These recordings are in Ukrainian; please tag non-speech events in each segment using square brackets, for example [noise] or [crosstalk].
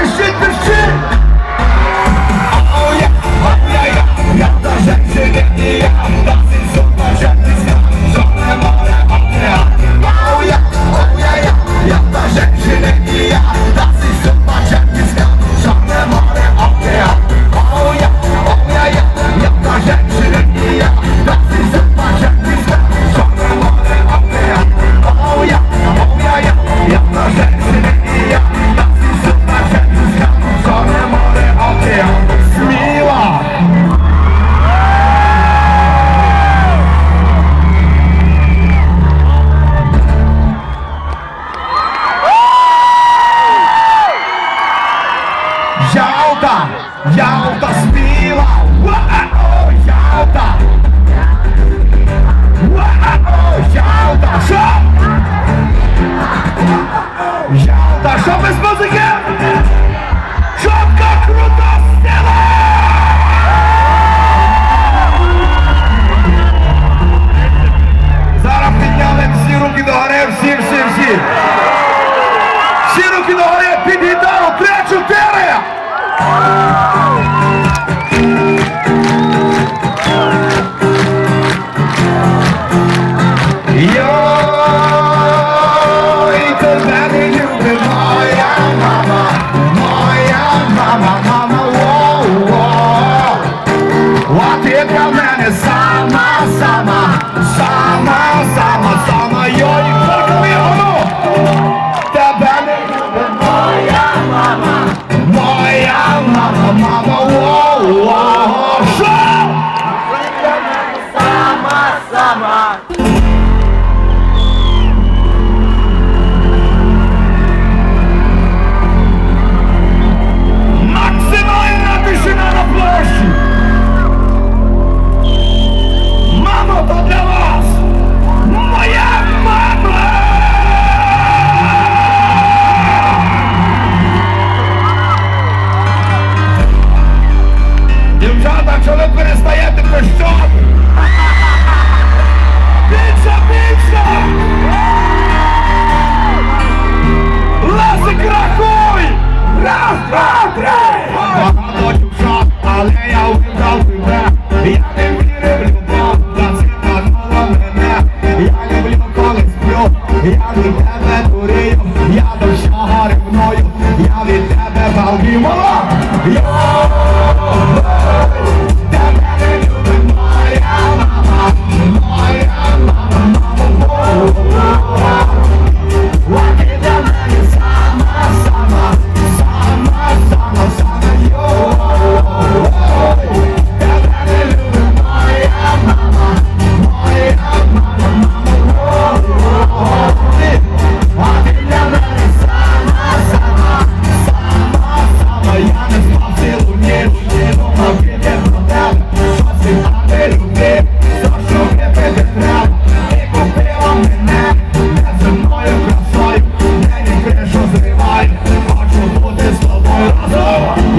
this shit, this shit. e altas piras. я від тебе дурію, я душа гаривною, я від тебе балдімала. Oh!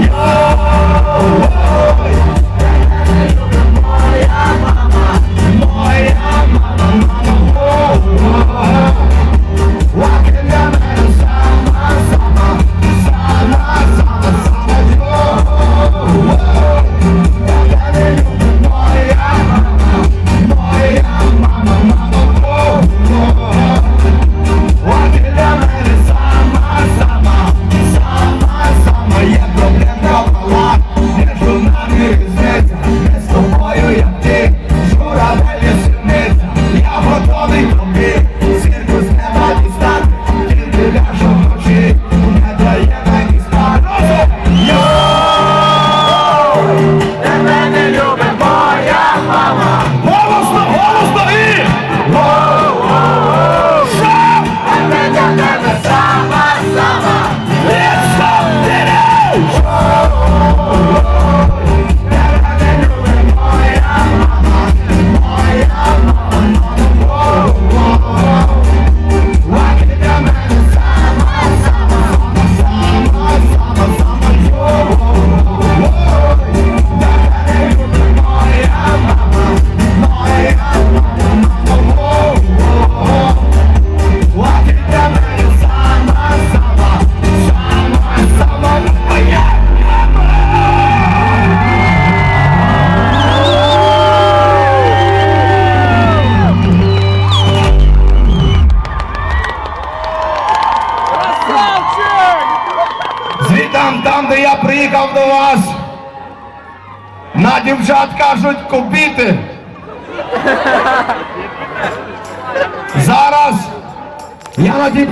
там, там, де я приїхав до вас, на дівчат кажуть купити. [laughs] Зараз я на тій